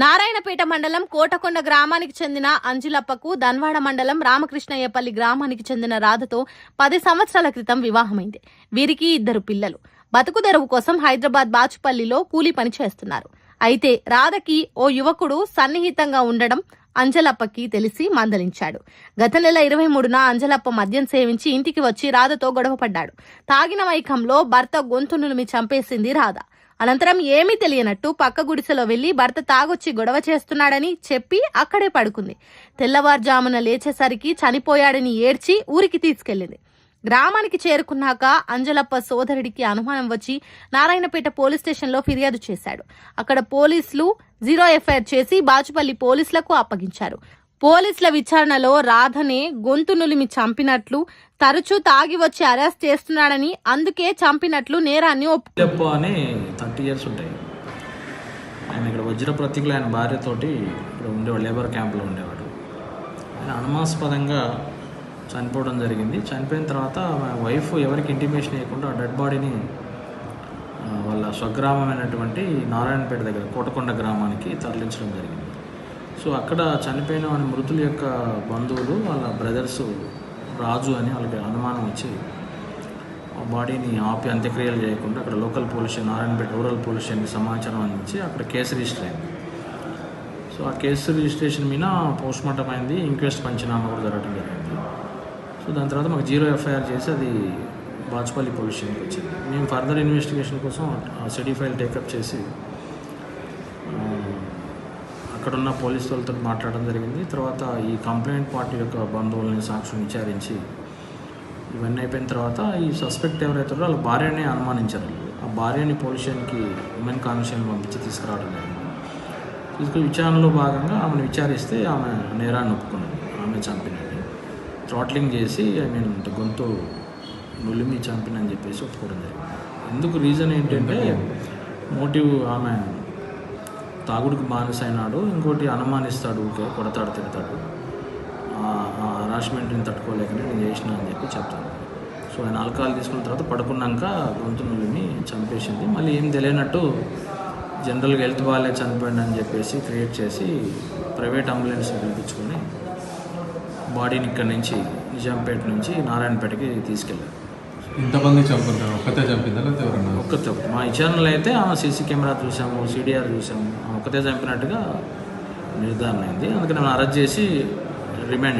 నారాయణపేట మండలం కోటకొండ గ్రామానికి చెందిన అంజులప్పకు దన్వాడ మండలం రామకృష్ణయ్యపల్లి గ్రామానికి చెందిన రాధతో పది సంవత్సరాల క్రితం వివాహమైంది. వీరికి ఇద్దరు పిల్లలు. బతుకు తెరువు కోసం హైదరాబాద్ బాచుపల్లిలో కూలీ పని చేస్తున్నారు. అయితే రాధకి ఓ యువకుడు సన్నిహితంగా ఉండడం అంజలప్పకి తెలిసి మందలించాడు. గత నెల ఇరవై మూడున అంజలప్ప మద్యం సేవించి ఇంటికి వచ్చి రాధతో గొడవపడ్డాడు. తాగిన మైకంలో భర్త గొంతు నులిమి చంపేసింది రాధ. అనంతరం ఏమీ తెలియనట్టు పక్క గుడిసెలో వెళ్ళి భర్త తాగొచ్చి గొడవ చేస్తున్నాడని చెప్పి అక్కడే పడుకుంది. తెల్లవారుజామున లేచేసరికి చనిపోయాడని ఏడ్చి ఊరికి తీసుకెళ్ళింది గ్రామానికి చేరుకున్నాక అంజలప్ప సోదరుడికి అనుమానం వచ్చి నారాయణపేట పోలీస్ స్టేషన్లో ఫిర్యాదు చేశాడు. అక్కడ పోలీసులు జీరో ఎఫ్ఐఆర్ చేసి బాచుపల్లి పోలీసులకు అప్పగించారు. పోలీసుల విచారణలో రాధనే గొంతు నులిమి చంపినట్లు తరచూ తాగి వచ్చి అరెస్ట్ చేస్తున్నాడని అందుకే చంపినట్లు నేరాన్ని ఒప్పు అని థర్టీ ఇయర్స్ ఉంటాయి. ఆయన ఇక్కడ వజ్ర ప్రతీకులు ఆయన భార్యతోటి ఇక్కడ ఉండేవాడు లేబర్ క్యాంప్లో ఉండేవాడు. ఆయన అనుమాస్పదంగా చనిపోవడం జరిగింది. చనిపోయిన తర్వాత వైఫ్ ఎవరికి ఇంటిమేషన్ ఇవ్వకుండా డెడ్ బాడీని వాళ్ళ స్వగ్రామమైనటువంటి నారాయణపేట దగ్గర కోటకొండ గ్రామానికి తరలించడం జరిగింది. సో అక్కడ చనిపోయిన వాడి మృతుల యొక్క బంధువులు వాళ్ళ బ్రదర్స్ రాజు అని వాళ్ళకి అనుమానం వచ్చి ఆ బాడీని ఆపి అంత్యక్రియలు చేయకుండా అక్కడ local police station Narayanpet rural police స్టేషన్కి సమాచారం అందించి అక్కడ కేసు రిజిస్టర్ అయింది. సో ఆ కేసు రిజిస్ట్రేషన్ మీద పోస్ట్ మార్టం అయింది ఇంక్వెస్ట్ పంచనామా కూడా జరగడం జరిగింది. సో దాని తర్వాత మాకు జీరో ఎఫ్ఐఆర్ చేసి అది బాచుపల్లి పోలీస్ స్టేషన్కి వచ్చింది. మేము ఫర్దర్ ఇన్వెస్టిగేషన్ కోసం ఆ సిటీ ఫైల్ టేకప్ చేసి అక్కడున్న పోలీసు వాళ్ళతో మాట్లాడడం జరిగింది. తర్వాత ఈ కంప్లైంట్ పార్టీ యొక్క బంధువులని సాక్షులు విచారించి ఇవన్నీ అయిపోయిన తర్వాత ఈ సస్పెక్ట్ ఎవరైతే ఉన్నారో వాళ్ళ భార్యని అనుమానించారు. ఆ భార్యని పోలీస్ స్టేషన్కి ఉమెన్ కాన్స్టేబుల్ పంపించి తీసుకురావడం జరిగింది. తీసుకుని విచారణలో భాగంగా ఆమెను విచారిస్తే ఆమె నేరాన్ని ఒప్పుకున్నది. ఆమె చంపినది. థ్రాట్లింగ్ చేసి ఐ మీన్ గొంతు నులిమి చంపినని చెప్పేసి ఒప్పుకోవడం జరిగింది. ఎందుకు రీజన్ ఏంటంటే మోటివ్ ఆమె తాగుడికి బానిసైనాడు. ఇంకోటి అనుమానిస్తాడు ఊరికే కొడతాడు తిడతాడు. హరాస్మెంట్ని తట్టుకోలేకనే నేను చేసిన అని చెప్పి చెప్తాను సో ఆయన ఆల్కహాల్ తీసుకున్న తర్వాత పడుకున్నాక గొంతు నులిమి చంపేసింది. మళ్ళీ ఏం తెలియనట్టు జనరల్గా హెల్త్ బాగాలే చనిపోయింది అని చెప్పేసి క్రియేట్ చేసి ప్రైవేట్ అంబులెన్స్ పిలిపించుకొని బాడీని ఇక్కడ నుంచి నిజాంపేట నుంచి నారాయణపేటకి తీసుకెళ్ళారు ఇంతమంది చంపుతారు ఒక్కతే చంపిందా లేకపోతే ఎవరన్నా? ఒక్కతే మా విచారణలో అయితే ఆమె సీసీ కెమెరా చూసాము సిడిఆర్ చూసాము. ఆమె ఒక్కతే చంపినట్టుగా నిర్ధారణ అయింది అందుకని మనం అరెస్ట్ చేసి రిమాండ్